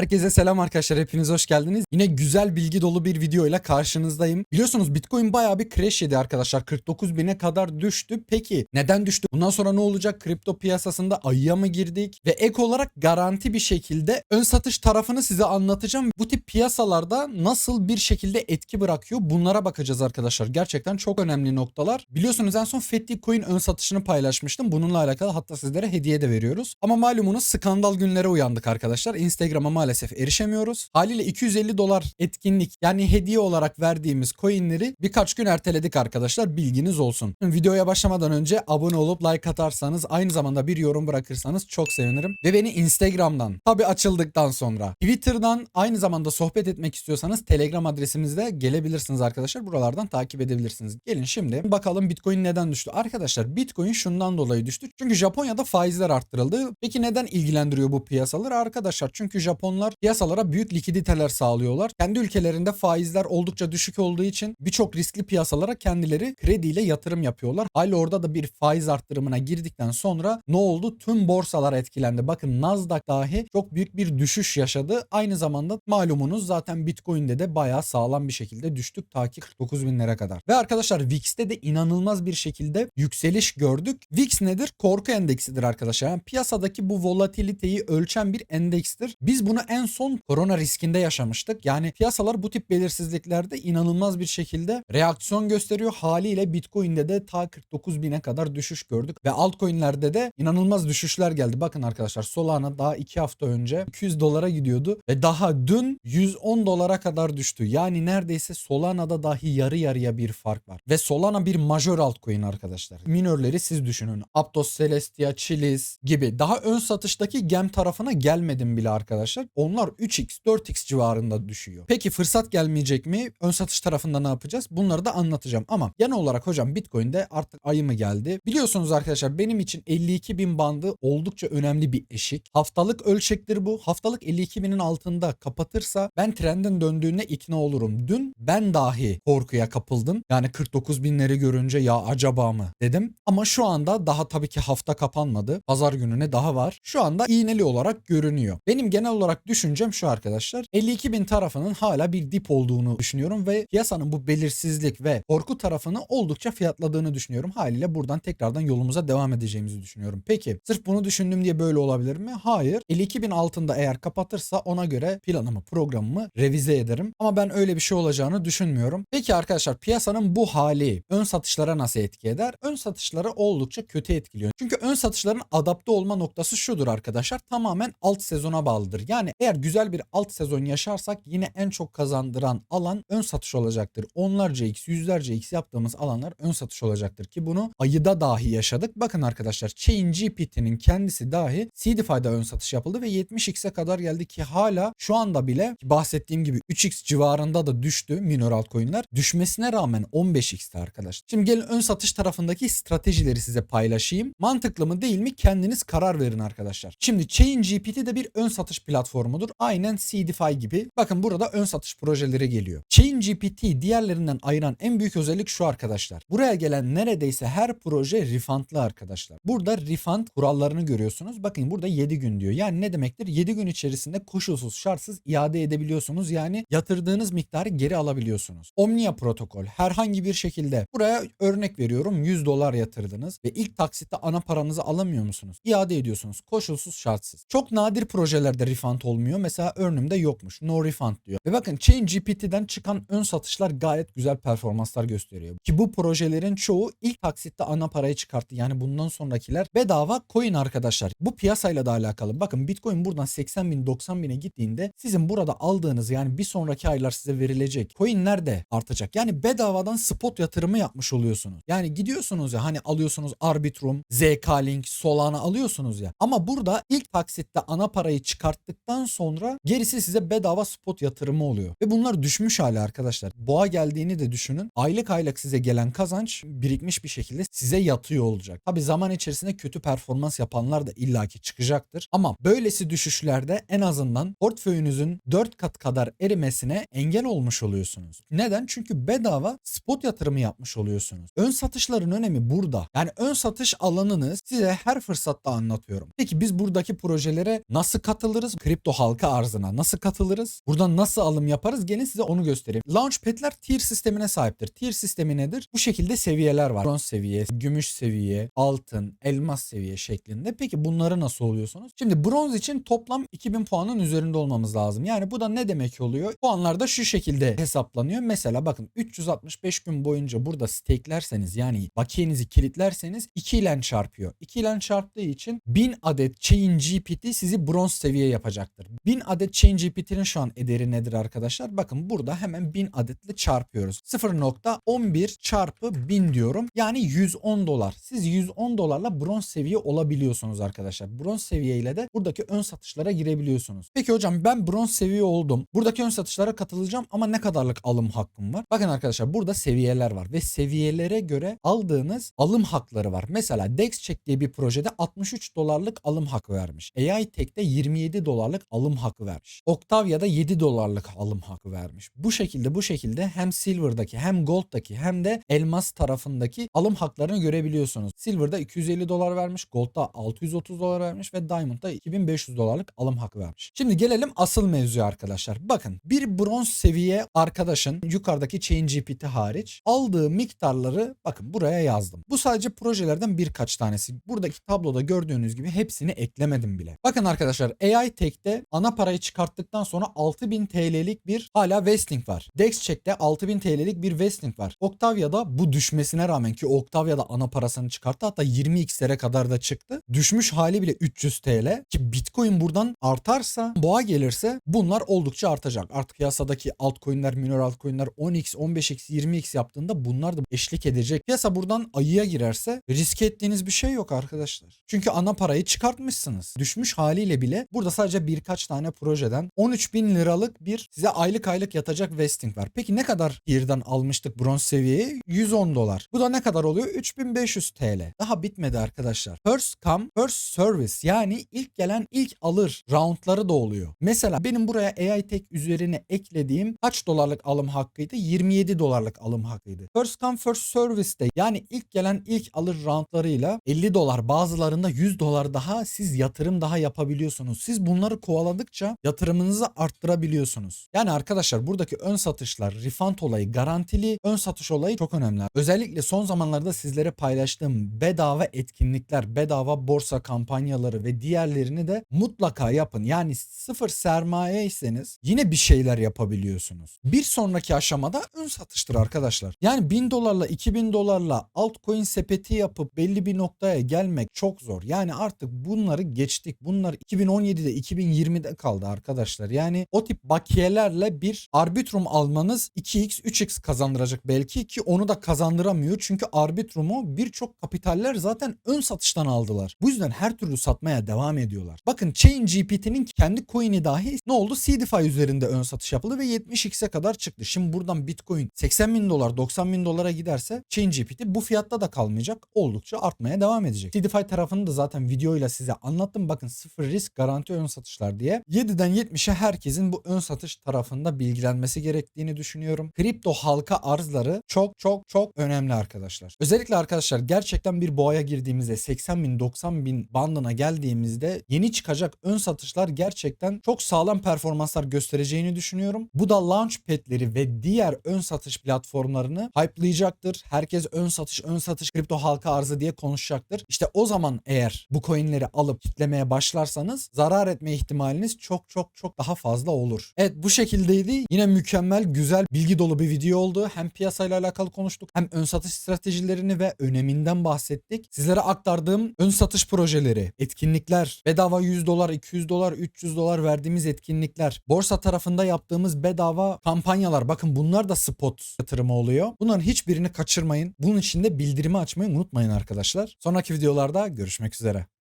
Herkese selam arkadaşlar hepiniz hoş geldiniz. Yine güzel bilgi dolu bir video ile karşınızdayım. Biliyorsunuz Bitcoin bayağı bir crash yedi arkadaşlar. 49 bine kadar düştü. Peki neden düştü? Bundan sonra ne olacak? Kripto piyasasında ayıya mı girdik? Ve ek olarak garanti bir şekilde ön satış tarafını size anlatacağım. Bu tip piyasalarda nasıl bir şekilde etki bırakıyor? Bunlara bakacağız arkadaşlar. Gerçekten çok önemli noktalar. Biliyorsunuz en son Fethi Coin ön satışını paylaşmıştım. Bununla alakalı hatta sizlere hediye de veriyoruz. Ama malumunuz skandal günlere uyandık arkadaşlar. Instagram'a maalesef erişemiyoruz. Haliyle 250 dolar etkinlik yani hediye olarak verdiğimiz coinleri birkaç gün erteledik arkadaşlar. Bilginiz olsun. Videoya başlamadan önce abone olup like atarsanız aynı zamanda bir yorum bırakırsanız çok sevinirim. Ve beni Instagram'dan tabi açıldıktan sonra Twitter'dan aynı zamanda sohbet etmek istiyorsanız Telegram adresimizde gelebilirsiniz arkadaşlar. Buralardan takip edebilirsiniz. Gelin şimdi bakalım Bitcoin neden düştü? Arkadaşlar Bitcoin şundan dolayı düştü. Çünkü Japonya'da faizler arttırıldı. Peki neden ilgilendiriyor bu piyasaları? Arkadaşlar çünkü Japonlar piyasalara büyük likiditeler sağlıyorlar. Kendi ülkelerinde faizler oldukça düşük olduğu için birçok riskli piyasalara kendileri krediyle yatırım yapıyorlar. Hali orada da bir faiz arttırımına girdikten sonra ne oldu? Tüm borsalar etkilendi. Bakın Nasdaq dahi çok büyük bir düşüş yaşadı. Aynı zamanda malumunuz zaten Bitcoin'de de bayağı sağlam bir şekilde düştük ta ki 49 binlere kadar. Ve arkadaşlar VIX'te de inanılmaz bir şekilde yükseliş gördük. VIX nedir? Korku endeksidir arkadaşlar. Yani piyasadaki bu volatiliteyi ölçen bir endekstir. Biz bunu en son korona riskinde yaşamıştık. Yani piyasalar bu tip belirsizliklerde inanılmaz bir şekilde reaksiyon gösteriyor. Haliyle Bitcoin'de de ta 49 bine kadar düşüş gördük. Ve altcoin'lerde de inanılmaz düşüşler geldi. Bakın arkadaşlar Solana daha 2 hafta önce 200 dolara gidiyordu. Ve daha dün 110 dolara kadar düştü. Yani neredeyse Solana'da dahi yarı yarıya bir fark var. Ve Solana bir majör altcoin arkadaşlar. Minörleri siz düşünün. Aptos, Celestia, Chiliz gibi. Daha ön satıştaki gem tarafına gelmedim bile arkadaşlar. Onlar 3x 4x civarında düşüyor. Peki fırsat gelmeyecek mi? Ön satış tarafında ne yapacağız? Bunları da anlatacağım. Ama genel olarak hocam Bitcoin'de artık ayı mı geldi? Biliyorsunuz arkadaşlar benim için 52 bin bandı oldukça önemli bir eşik. Haftalık ölçektir bu. Haftalık 52 binin altında kapatırsa ben trendin döndüğüne ikna olurum. Dün ben dahi korkuya kapıldım. Yani 49 binleri görünce ya acaba mı dedim. Ama şu anda daha tabii ki hafta kapanmadı. Pazar gününe daha var. Şu anda iğneli olarak görünüyor. Benim genel olarak düşüncem şu arkadaşlar. 52 bin tarafının hala bir dip olduğunu düşünüyorum ve piyasanın bu belirsizlik ve korku tarafını oldukça fiyatladığını düşünüyorum. Haliyle buradan tekrardan yolumuza devam edeceğimizi düşünüyorum. Peki sırf bunu düşündüm diye böyle olabilir mi? Hayır. 52 bin altında eğer kapatırsa ona göre planımı programımı revize ederim. Ama ben öyle bir şey olacağını düşünmüyorum. Peki arkadaşlar piyasanın bu hali ön satışlara nasıl etki eder? Ön satışlara oldukça kötü etkiliyor. Çünkü ön satışların adapte olma noktası şudur arkadaşlar. Tamamen alt sezona bağlıdır. Yani eğer güzel bir alt sezon yaşarsak yine en çok kazandıran alan ön satış olacaktır. Onlarca x, yüzlerce x yaptığımız alanlar ön satış olacaktır ki bunu ayıda dahi yaşadık. Bakın arkadaşlar Chain GPT'nin kendisi dahi CDFI'da ön satış yapıldı ve 70x'e kadar geldi ki hala şu anda bile bahsettiğim gibi 3x civarında da düştü minor altcoin'ler. Düşmesine rağmen 15x'ti arkadaşlar. Şimdi gelin ön satış tarafındaki stratejileri size paylaşayım. Mantıklı mı değil mi kendiniz karar verin arkadaşlar. Şimdi Chain GPT de bir ön satış platformudur. Aynen CDFI gibi. Bakın burada ön satış projeleri geliyor. Chain GPT diğerlerinden ayıran en büyük özellik şu arkadaşlar. Buraya gelen neredeyse her proje refundlı arkadaşlar. Burada refund kurallarını görüyorsunuz. Bakın burada 7 gün diyor. Yani ne demektir? 7 gün içerisinde koşulsuz şartsız iade edebiliyorsunuz. Yani yatırdığınız miktarı geri alabiliyorsunuz. Omnia protokol herhangi bir şekilde buraya örnek veriyorum 100 dolar yatırdınız ve ilk taksitte ana paranızı alamıyor musunuz? İade ediyorsunuz. Koşulsuz şartsız. Çok nadir projelerde refund olmuyor. Mesela Earn'ümde yokmuş. No refund diyor. Ve bakın Chain GPT'den çıkan ön satışlar gayet güzel performanslar gösteriyor. Ki bu projelerin çoğu ilk taksitte ana parayı çıkarttı. Yani bundan sonrakiler bedava coin arkadaşlar. Bu piyasayla da alakalı. Bakın Bitcoin buradan 80 bin 90 bine gittiğinde sizin burada aldığınız yani bir sonraki aylar size verilecek coinler de artacak. Yani bedavadan spot yatırımı yapmış oluyorsunuz. Yani gidiyorsunuz ya hani alıyorsunuz Arbitrum, ZK-Link, Solana alıyorsunuz ya. Ama burada ilk taksitte ana parayı çıkarttıktan sonra gerisi size bedava spot yatırımı oluyor. Ve bunlar düşmüş hali arkadaşlar. Boğa geldiğini de düşünün. Aylık aylık size gelen kazanç birikmiş bir şekilde size yatıyor olacak. Tabi zaman içerisinde kötü performans yapanlar da illaki çıkacaktır. Ama böylesi düşüşlerde en azından portföyünüzün 4 kat kadar erimesine engel olmuş oluyorsunuz. Neden? Çünkü bedava spot yatırımı yapmış oluyorsunuz. Ön satışların önemi burada. Yani ön satış alanını size her fırsatta anlatıyorum. Peki biz buradaki projelere nasıl katılırız? kripto halka arzına nasıl katılırız? Buradan nasıl alım yaparız? Gelin size onu göstereyim. Launchpad'ler tier sistemine sahiptir. Tier sistemi nedir? Bu şekilde seviyeler var. Bronz seviye, gümüş seviye, altın, elmas seviye şeklinde. Peki bunları nasıl oluyorsunuz? Şimdi bronz için toplam 2000 puanın üzerinde olmamız lazım. Yani bu da ne demek oluyor? Puanlar da şu şekilde hesaplanıyor. Mesela bakın 365 gün boyunca burada stakelerseniz yani bakiyenizi kilitlerseniz 2 ile çarpıyor. 2 ile çarptığı için 1000 adet Chain GPT sizi bronz seviye yapacaktır. 1000 adet Chain GPT'nin şu an ederi nedir arkadaşlar? Bakın burada hemen 1000 adetle çarpıyoruz. 0.11 çarpı 1000 diyorum. Yani 110 dolar. Siz 110 dolarla bronz seviye olabiliyorsunuz arkadaşlar. Bronz seviyeyle de buradaki ön satışlara girebiliyorsunuz. Peki hocam ben bronz seviye oldum. Buradaki ön satışlara katılacağım ama ne kadarlık alım hakkım var? Bakın arkadaşlar burada seviyeler var ve seviyelere göre aldığınız alım hakları var. Mesela DexCheck diye bir projede 63 dolarlık alım hakkı vermiş. AI Tech'te 27 dolarlık alım hakkı vermiş. Octavia'da 7 dolarlık alım hakkı vermiş. Bu şekilde bu şekilde hem Silver'daki hem Gold'daki hem de Elmas tarafındaki alım haklarını görebiliyorsunuz. Silver'da 250 dolar vermiş, Gold'da 630 dolar vermiş ve Diamond'da 2500 dolarlık alım hakkı vermiş. Şimdi gelelim asıl mevzuya arkadaşlar. Bakın bir bronz seviye arkadaşın yukarıdaki Chain GPT hariç aldığı miktarları bakın buraya yazdım. Bu sadece projelerden birkaç tanesi. Buradaki tabloda gördüğünüz gibi hepsini eklemedim bile. Bakın arkadaşlar AI Tech'te ana parayı çıkarttıktan sonra 6000 TL'lik bir hala vesting var. DexCheck'te 6000 TL'lik bir vesting var. Octavia'da bu düşmesine rağmen ki Octavia'da ana parasını çıkarttı hatta 20x'lere kadar da çıktı. Düşmüş hali bile 300 TL ki Bitcoin buradan artarsa boğa gelirse bunlar oldukça artacak. Artık piyasadaki altcoin'ler, minor altcoin'ler 10x, 15x, 20x yaptığında bunlar da eşlik edecek. Piyasa buradan ayıya girerse riske ettiğiniz bir şey yok arkadaşlar. Çünkü ana parayı çıkartmışsınız. Düşmüş haliyle bile burada sadece birkaç tane projeden 13 bin liralık bir size aylık aylık yatacak vesting var. Peki ne kadar yerden almıştık bronz seviyeyi? 110 dolar. Bu da ne kadar oluyor? 3500 TL. Daha bitmedi arkadaşlar. First come first service yani ilk gelen ilk alır roundları da oluyor. Mesela benim buraya AI Tech üzerine eklediğim kaç dolarlık alım hakkıydı? 27 dolarlık alım hakkıydı. First come first service'de yani ilk gelen ilk alır roundlarıyla 50 dolar bazılarında 100 dolar daha siz yatırım daha yapabiliyorsunuz. Siz bunları kovaladıkça yatırımınızı arttırabiliyorsunuz. Yani arkadaşlar buradaki ön satışlar, refund olayı, garantili ön satış olayı çok önemli. Özellikle son zamanlarda sizlere paylaştığım bedava etkinlikler, bedava borsa kampanyaları ve diğerlerini de mutlaka yapın. Yani sıfır sermayeyseniz yine bir şeyler yapabiliyorsunuz. Bir sonraki aşamada ön satıştır arkadaşlar. Yani 1000 dolarla 2000 dolarla altcoin sepeti yapıp belli bir noktaya gelmek çok zor. Yani artık bunları geçtik. Bunlar 2017'de 2020'de kaldı arkadaşlar. Yani o tip bakiyelerle bir arbitrum almanız 2x 3x kazandıracak belki ki onu da kazandıramıyor. Çünkü arbitrumu birçok kapitaller zaten ön satıştan aldılar. Bu yüzden her türlü satmaya devam ediyorlar. Bakın Chain GPT'nin kendi coin'i dahi ne oldu? CDFI üzerinde ön satış yapıldı ve 70x'e kadar çıktı. Şimdi buradan Bitcoin 80 bin dolar 90 bin dolara giderse Chain GPT bu fiyatta da kalmayacak. Oldukça artmaya devam edecek. CDFI tarafını da zaten videoyla size anlattım. Bakın sıfır risk garanti ön satışlar diye. 7'den 70'e herkesin bu ön satış tarafında bilgilenmesi gerektiğini düşünüyorum. Kripto halka arzları çok çok çok önemli arkadaşlar. Özellikle arkadaşlar gerçekten bir boğaya girdiğimizde 80 bin 90 bin bandına geldiğimizde yeni çıkacak ön satışlar gerçekten çok sağlam performanslar göstereceğini düşünüyorum. Bu da launchpad'leri ve diğer ön satış platformlarını hype'layacaktır. Herkes ön satış ön satış kripto halka arzı diye konuşacaktır. İşte o zaman eğer bu coinleri alıp kitlemeye başlarsanız zarar etme ihtimaliniz çok çok çok daha fazla olur. Evet bu şekildeydi. Yine mükemmel, güzel, bilgi dolu bir video oldu. Hem piyasayla alakalı konuştuk hem ön satış stratejilerini ve öneminden bahsettik. Sizlere aktardığım ön satış projeleri, etkinlikler, bedava 100 dolar, 200 dolar, 300 dolar verdiğimiz etkinlikler, borsa tarafında yaptığımız bedava kampanyalar. Bakın bunlar da spot yatırımı oluyor. Bunların hiçbirini kaçırmayın. Bunun için de bildirimi açmayı unutmayın arkadaşlar. Sonraki videolarda görüşmek üzere.